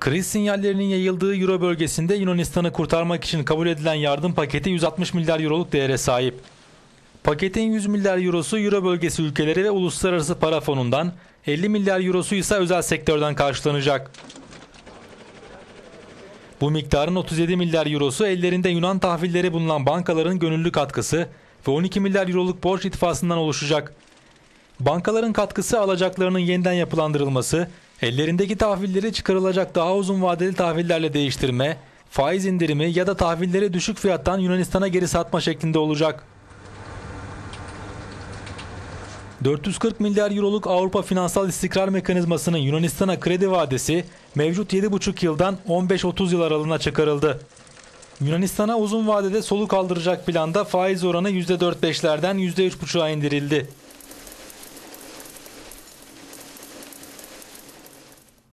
Kriz sinyallerinin yayıldığı Euro bölgesinde Yunanistan'ı kurtarmak için kabul edilen yardım paketi 160 milyar euroluk değere sahip. Paketin 100 milyar eurosu Euro bölgesi ülkeleri ve uluslararası para fonundan, 50 milyar eurosu ise özel sektörden karşılanacak. Bu miktarın 37 milyar eurosu ellerinde Yunan tahvilleri bulunan bankaların gönüllü katkısı ve 12 milyar euroluk borç itfasından oluşacak. Bankaların katkısı alacaklarının yeniden yapılandırılması, ellerindeki tahvilleri çıkarılacak daha uzun vadeli tahvillerle değiştirme, faiz indirimi ya da tahvilleri düşük fiyattan Yunanistan'a geri satma şeklinde olacak. 440 milyar euroluk Avrupa Finansal İstikrar Mekanizması'nın Yunanistan'a kredi vadesi mevcut 7,5 yıldan 15-30 yıl aralığına çıkarıldı. Yunanistan'a uzun vadede soluk aldıracak planda faiz oranı %4-5'lerden %3,5'a indirildi.